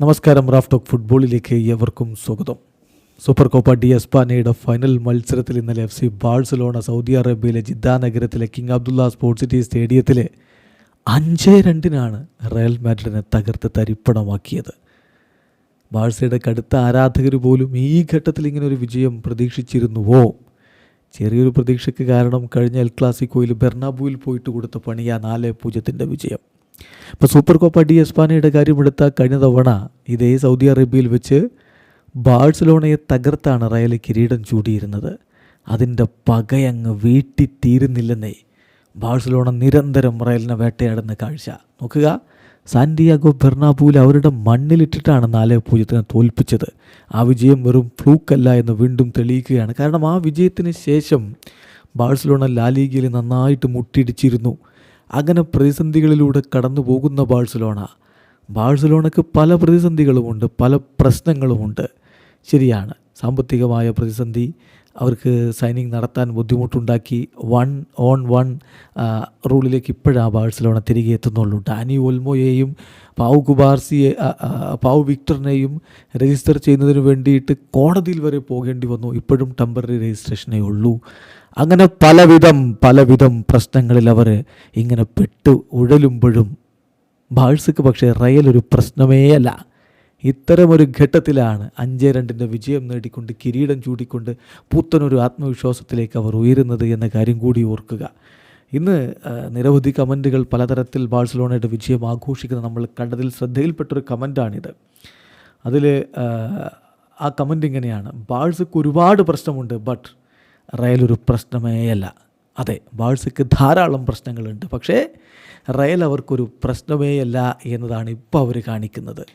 നമസ്കാരം Raf talk ഫുട്ബോളിലേക്ക് ഏവർക്കും സ്വാഗതം. സൂപ്പർ കോപ്പ ഡി എസ്പാനയുടെ ഫൈനൽ മത്സരത്തിൽ ഇന്നലെ എഫ് സി ബാഴ്സലോണ സൗദി അറേബ്യയിലെ ജിദ്ദ നഗരത്തിലെ കിങ് അബ്ദുള്ള സ്പോർട്സ് സിറ്റി സ്റ്റേഡിയത്തിലെ അഞ്ച് രണ്ടിനാണ് റയൽ മാഡ്രിഡിനെ തകർത്ത് തരിപ്പണമാക്കിയത്. ബാഴ്സയുടെ കടുത്ത ആരാധകർ പോലും ഈ ഘട്ടത്തിൽ ഇങ്ങനെ ഒരു വിജയം പ്രതീക്ഷിച്ചിരുന്നുവോ? ചെറിയൊരു പ്രതീക്ഷയ്ക്ക് കാരണം കഴിഞ്ഞ എൽ ക്ലാസിക്കോയിൽ ബെർണാബുവിൽ പോയിട്ട് കൊടുത്ത പണിയാ നാല് പൂജ്യത്തിന്റെ വിജയം. ഇപ്പോൾ സൂപ്പർ കോപ്പ ഡി എസ്പാനയുടെ കാര്യമെടുത്ത കഴിഞ്ഞ തവണ ഇതേ സൗദി അറേബ്യയിൽ വെച്ച് ബാഴ്സലോണയെ തകർത്താണ് റയൽ കിരീടം ചൂടിയിരുന്നത്. അതിന്റെ പകയങ്ങ് വീട്ടിത്തീരുന്നില്ലെന്നേ ബാഴ്സലോണ നിരന്തരം റയലിനെ വേട്ടയാടുന്ന കാഴ്ച. നോക്കുക സാന്റിയാഗോ ബെർണാബൂൽ അവരുടെ മണ്ണിലിട്ടിട്ടാണ് നാല് പൂജ്യത്തിനെ തോൽപ്പിച്ചത്. ആ വിജയം വെറും ഫ്ലൂക്കല്ല എന്ന് വീണ്ടും തെളിയിക്കുകയാണ്. കാരണം ആ വിജയത്തിന് ശേഷം ബാഴ്സലോണ ലാലീഗയിൽ നന്നായിട്ട് മുട്ടിടിച്ചിരുന്നു അങ്ങനെ പ്രതിസന്ധികളിലൂടെ കടന്നു പോകുന്ന ബാഴ്സലോണ. ബാഴ്സലോണയ്ക്ക് പല പ്രതിസന്ധികളുമുണ്ട് പല പ്രശ്നങ്ങളുമുണ്ട്. ശരിയാണ്. സാമ്പത്തികമായ പ്രതിസന്ധി അവർക്ക് സൈനിങ് നടത്താൻ ബുദ്ധിമുട്ടുണ്ടാക്കി വൺ ഓൺ വൺ റൂളിലേക്ക് ഇപ്പോഴാണ് ബാഴ്സലോണ തിരികെ എത്തുന്നുള്ളൂ. ഡാനി ഒൽമോയെയും പാവു കുബാർസിയെ പാവു വിക്ടറിനെയും രജിസ്റ്റർ ചെയ്യുന്നതിന് വേണ്ടിയിട്ട് കോടതിയിൽ വരെ പോകേണ്ടി വന്നു. ഇപ്പോഴും ടെമ്പററി രജിസ്ട്രേഷനേ ഉള്ളൂ. അങ്ങനെ പലവിധം പലവിധം പ്രശ്നങ്ങളിൽ അവർ ഇങ്ങനെ പെട്ട് ഉഴലുമ്പോഴും ബാഴ്സക്ക് പക്ഷേ റയൽ ഒരു പ്രശ്നമേ അല്ല ഇത്തരമൊരു ഘട്ടത്തിലാണ് അഞ്ച് രണ്ടിന്റെ വിജയം നേടിക്കൊണ്ട് കിരീടം ചൂടിക്കൊണ്ട് പുത്തനൊരു ആത്മവിശ്വാസത്തിലേക്ക് അവർ ഉയരുന്നത് എന്ന കാര്യം കൂടി ഓർക്കുക. ഇന്ന് നിരവധി കമന്റുകൾ പലതരത്തിൽ ബാഴ്സലോണയുടെ വിജയം ആഘോഷിക്കുന്ന നമ്മൾ കണ്ടതിൽ ശ്രദ്ധയിൽപ്പെട്ടൊരു കമന്റാണിത് അതിൽ ആ കമന്റ് ഇങ്ങനെയാണ്. ബാഴ്സക്ക് ഒരുപാട് പ്രശ്നമുണ്ട് ബട്ട് റയൽ ഒരു പ്രശ്നമേ അല്ല അതെ ബാഴ്സയ്ക്ക് ധാരാളം പ്രശ്നങ്ങളുണ്ട്. പക്ഷേ റയൽ അവർക്കൊരു പ്രശ്നമേ അല്ല എന്നതാണ് ഇപ്പോൾ അവർ കാണിക്കുന്നത്.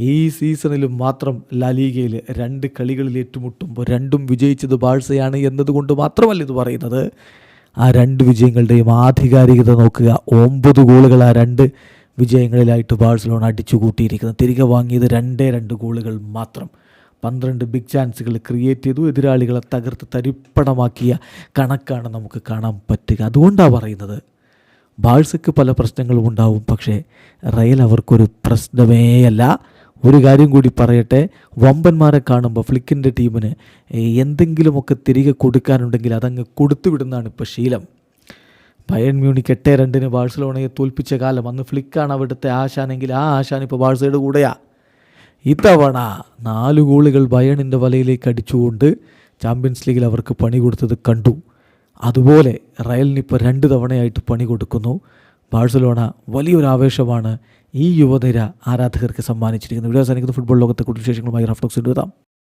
ഈ സീസണിൽ മാത്രം ലാലീഗയിൽ രണ്ട് കളികളിൽ ഏറ്റുമുട്ടുമ്പോൾ രണ്ടും വിജയിച്ചത് ബാഴ്സയാണ് എന്നതുകൊണ്ട് മാത്രമല്ല ഇത് പറയുന്നത്. ആ രണ്ട് വിജയങ്ങളുടെയും ആധികാരികത നോക്കുക. ഒമ്പത് ഗോളുകൾ ആ രണ്ട് വിജയങ്ങളിലായിട്ട് ബാഴ്സലോണ അടിച്ചു കൂട്ടിയിരിക്കുന്നത് തിരികെ വാങ്ങിയത് രണ്ടേ രണ്ട് ഗോളുകൾ മാത്രം. പന്ത്രണ്ട് ബിഗ് ചാൻസുകൾ ക്രിയേറ്റ് ചെയ്തു. എതിരാളികളെ തകർത്ത് തരിപ്പണമാക്കിയ കണക്കാണ് നമുക്ക് കാണാൻ പറ്റുക. അതുകൊണ്ടാണ് പറയുന്നത്. ബാഴ്സയ്ക്ക് പല പ്രശ്നങ്ങളും ഉണ്ടാവും. പക്ഷേ റയൽ അവർക്കൊരു പ്രശ്നമേ അല്ല ഒരു കാര്യം കൂടി പറയട്ടെ. വമ്പന്മാരെ കാണുമ്പോൾ ഫ്ലിക്കിന്റെ ടീമിന് എന്തെങ്കിലുമൊക്കെ തിരികെ കൊടുക്കാനുണ്ടെങ്കിൽ അതങ്ങ് കൊടുത്തുവിടുന്നതാണ് ഇപ്പോൾ ശീലം. ബയൺ മ്യൂണിക്ക് എട്ട് രണ്ടിന് ബാഴ്സലോണയെ തോൽപ്പിച്ച കാലം. അന്ന് ഫ്ലിക്കാണ് അവിടുത്തെ ആശാനെങ്കിൽ ആ ആശാൻ ഇപ്പോൾ ബാഴ്സയുടെ കൂടെയാ. ഇത്തവണ നാല് ഗോളുകൾ ബയണിന്റെ വലയിലേക്ക് അടിച്ചുകൊണ്ട് ചാമ്പ്യൻസ് ലീഗിൽ അവർക്ക് പണി കൊടുത്തത് കണ്ടു. അതുപോലെ റയലിന് ഇപ്പോൾ രണ്ട് തവണയായിട്ട് പണി കൊടുക്കുന്നു. ബാഴ്സലോണ വലിയൊരു ആവേശമാണ് ഈ യുവനിര ആരാധകർക്ക് സമ്മാനിച്ചിരിക്കുന്നത്. ഇവിടെ ഫുട്ബോൾ ലോകത്തെ കുറിച്ച് വിശേഷങ്ങളുമായി റഫ്ലോക്സ് എഴുതാം